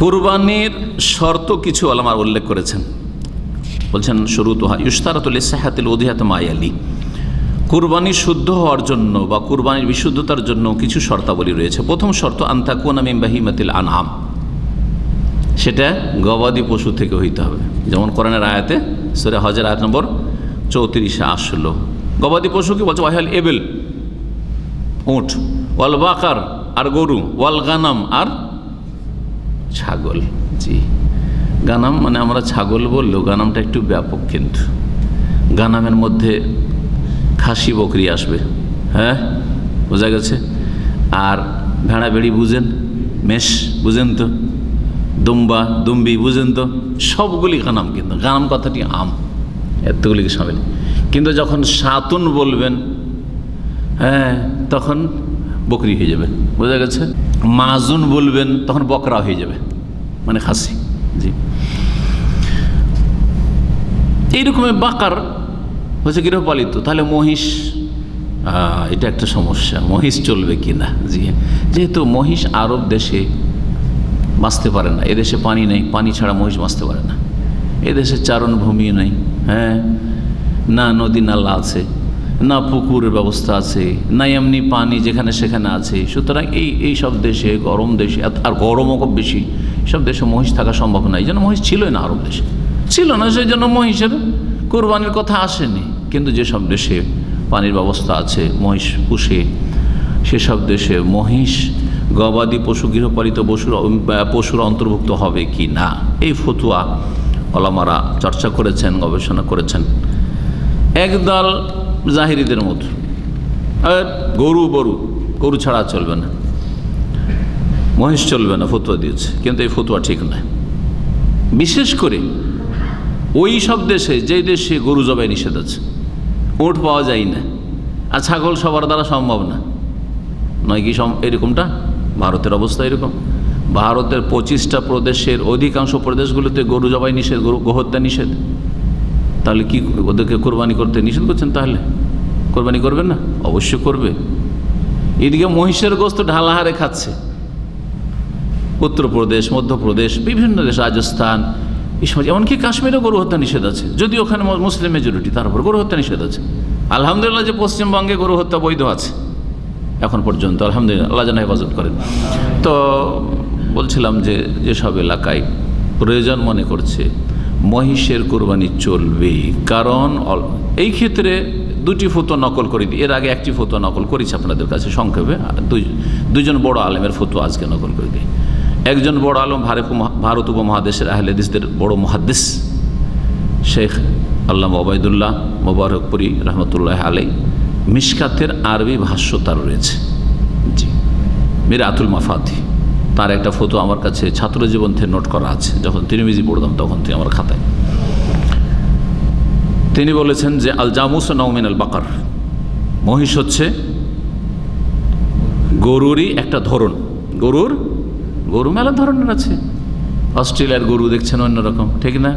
কুরবানির শর্ত কিছু আলামার উল্লেখ করেছেন। বলছেন, শুরু তো ইস্তারাতুল ইসাহাতুল উদিহাত মায়ালি কুরবানি শুদ্ধ হওয়ার জন্য বা কুরবানির বিশুদ্ধতার জন্য কিছু শর্তাবলী রয়েছে। প্রথম শর্ত আন্তাকুন বাহিমাতিল আনআম। সেটা গবাদি পশু থেকে হইতে হবে। যেমন কোরআনের আয়াতে, সুরে হজের আয়াত নম্বর চৌত্রিশে আসলো। গবাদি পশু কি বলছে ওয়াহাল এবেল, উঁট, ওয়াল বাকার আর গরু, ওয়াল গানাম আর ছাগল, জি। গানাম মানে আমরা ছাগল বললেও গানামটা একটু ব্যাপক কিন্তু। গানামের মধ্যে খাসি বকরি আসবে হ্যাঁ? বোঝা গেছে? আর ভেড়া বেড়ি বুঝেন? মেষ বুঝেন তো? দুম্বা, দুম্বি বুঝেন তো? সবগুলি গানাম কিন্তু। গানাম কথাটি আম, এতগুলি সামিল কিন্তু যখন সাতুন বলবেন হ্যাঁ তখন বকরি হয়ে যাবে। বোঝা গেছে? মাজুন বলবেন, তখন বকরা হয়ে যাবে মানে খাসি। জি। এইরকমের বাকার হচ্ছে গৃহপালিত, তাহলে মহিষ এটা একটা সমস্যা, মহিষ চলবে কি না জি যেহেতু মহিষ আরব দেশে বাঁচতে পারে না, এদেশে পানি নেই, পানি ছাড়া মহিষ বাঁচতে পারে না। এদেশে চারণভূমি নেই হ্যাঁ। না নদী নালা আছে। না পুকুরের ব্যবস্থা আছে, না এমনি পানি যেখানে সেখানে আছে। সুতরাং এই এই সব দেশে, গরম দেশে আর গরমও খুব বেশি। সব দেশে মহিষ থাকা সম্ভব নয় এই জন্য মহিষ ছিলই না আরব দেশে। ছিল না, সেই জন্য মহিষের কোরবানির কথা আসেনি। কিন্তু যেসব দেশে পানির ব্যবস্থা আছে, মহিষ পুষে, সেসব দেশে মহিষ, গবাদি পশু, গৃহপালিত পশুর পশুর অন্তর্ভুক্ত হবে কি না? এই ফতুয়া ওলামারা চর্চা করেছেন, গবেষণা করেছেন। একদল জাহিরিদের মতো। আর গরু গরু গরু ছাড়া চলবে না। মহিষ চলবে না, ফতুয়া দিয়েছে। কিন্তু এই ফতুয়া ঠিক নয়। বিশেষ করে ওই সব দেশে, যেই দেশে গরু জবাই নিষেধ আছে উঁট পাওয়া যায় না। আর ছাগল সবার দ্বারা সম্ভব না। নয় কি এরকমটা? ভারতের অবস্থা এরকম। ভারতের পঁচিশটা প্রদেশের অধিকাংশ প্রদেশগুলোতে গরু জবাই নিষেধ, গরু গোহত্যা নিষেধ। তাহলে কি ওদেরকে কোরবানি করতে নিষেধ করছেন তাহলে? কোরবানি করবেন না? অবশ্য করবে। এদিকে মহিষের গোস্ত ঢালাহারে খাচ্ছে। উত্তরপ্রদেশ, মধ্যপ্রদেশ, বিভিন্ন দেশ, রাজস্থান সময় এমনকি কাশ্মীরেও গরু হত্যা নিষেধ আছে। যদি ওখানে মুসলিম মেজরিটি তার উপর গরু হত্যা নিষেধ আছে। আলহামদুলিল্লাহ যে পশ্চিমবঙ্গে গরু হত্যা বৈধ আছে। এখন পর্যন্ত, আলহামদুলিল্লাহ, আল্লাহ যেন হেফাজত করেন। তো বলছিলাম যে যেসব এলাকায় প্রয়োজন মনে করছে, মহিষের কোরবানি চলবে, কারণ এই ক্ষেত্রে দুটি ফটো নকল করে দিই এর আগে একটি ফটো নকল করেছি আপনাদের কাছে, সংক্ষেপে। দুই দুজন বড় আলেমের ফটো আজকে নকল করে দিই একজন বড় আলম ভারত ভারত উপমহাদেশের আহলেদিসদের বড় মহাদ্দেশ শেখ আল্লাহ ওবায়দুল্লাহ মোবারকপুরি রহমতুল্লাহ আলাই মিসকাতের আরবি ভাষ্য তার রয়েছে। জি। মেরে আতুল মাফাতি। তার একটা ফটো আমার কাছে ছাত্র জীবন থেকে নোট করা আছে। যখন তিরমিজি পড়তাম তখন থেকে আমার খাতায়। তিনি বলেছেন যে, আল জামুস নৌমিন আল বাকার। মহিষ হচ্ছে গরুরই একটা ধরন। গরুর? গরু মেলা ধরনের আছে। অস্ট্রেলিয়ার গরু দেখছেন অন্যরকম ঠিক না?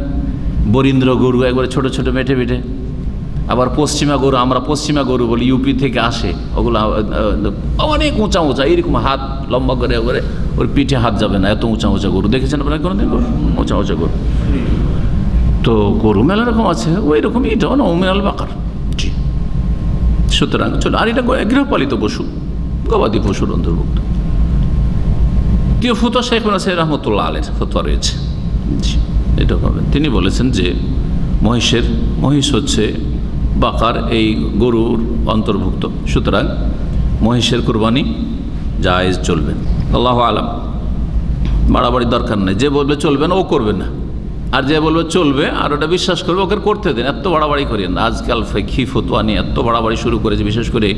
বরীন্দ্র গরু একবারে ছোট ছোট মেটে মেটে আবার পশ্চিমা গরু, আমরা পশ্চিমা গরু বলি, ইউপি থেকে আসে। ওগুলো অনেক উঁচা উঁচা, এরকম হাত লম্বা করে ওর পিঠে হাত যাবে না, এত উঁচা উঁচা গরু। দেখেছেন আপনারা কোনোদিন উঁচা উঁচা গরু। তো গরু মেলা রকম আছে ওই রকম এটাও না ওমেনাল বাকার। জি। সুতরাং চলো, আর এটা গৃহপালিত পশু, গবাদি পশুর অন্তর্ভুক্ত। দ্বিতীয় ফুতো শেখ নাসির রহমতুল্লাহ আলের ফতোয়া রয়েছে। জি, এটা পাবেন। তিনি বলেছেন যে মহিষের, মহিষ হচ্ছে বাকার, এই গরুর অন্তর্ভুক্ত। সুতরাং মহিষের কোরবানি জায়েজ চলবে। আল্লাহ আলাম। বাড়াবাড়ির দরকার নেই। যে বলবে চলবে না, ও করবে না। আর যে বলবে চলবে, আর ওটা বিশ্বাস করবে, ওকে করতে দেন। এত বাড়াবাড়ি করেন আজকাল ফেকি, ফতুয়া নিয়ে এত বাড়াবাড়ি শুরু করেছে, বিশেষ করে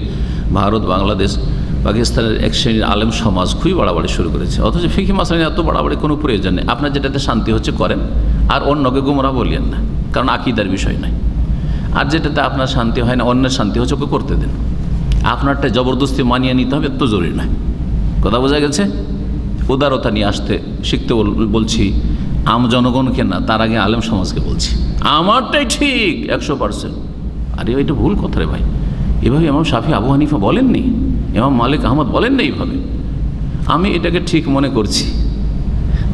ভারত, বাংলাদেশ, পাকিস্তানের এক শ্রেণির আলেম সমাজ খুবই বাড়াবাড়ি শুরু করেছে। অথচ ফিকি মাসা নিয়ে এত বাড়াবাড়ি, কোনো প্রয়োজন নেই। আপনার যেটাতে শান্তি হচ্ছে, করেন। আর অন্যকে গুমরা বলিয়েন না, কারণ আকিদার বিষয় নয়। আর যেটাতে আপনার শান্তি হয় না, অন্যের শান্তি হচ্ছে, ওকে করতে দেন। আপনারটা জবরদস্তি মানিয়ে নিতে হবে, এত জরুরি নয়। কথা বোঝা গেছে? উদারতা নিয়ে আসতে শিখতে বল- বলছি। আম জনগণকে না, তার আগে আলেম সমাজকে বলছি। আমারটাই ঠিক, একশো পার্সেন্ট। আরে এটা ভুল কথা রে ভাই। এভাবে ইমাম শাফি, আবু হানিফা বলেননি? ইমাম মালিক আহমদ বলেন না এইভাবে? আমি এটাকে ঠিক মনে করছি।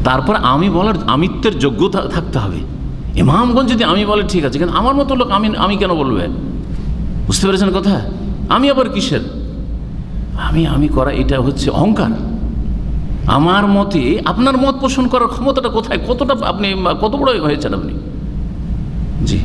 তারপর আমি বলার আমিত্বের যোগ্যতা থাকতে হবে। ইমামগঞ্জ যদি আমি বলে, ঠিক আছে, কিন্তু আমার মতো লোক আমি আমি কেন বলবে? বুঝতে পেরেছেন কথা? আমি আবার কিসের? আমি আমি করা এটা হচ্ছে অহংকার। আমার মতে, আপনার মত পোষণ করার ক্ষমতাটা কোথায়? কতটা আপনি, কত বড় হয়েছেন আপনি? জি।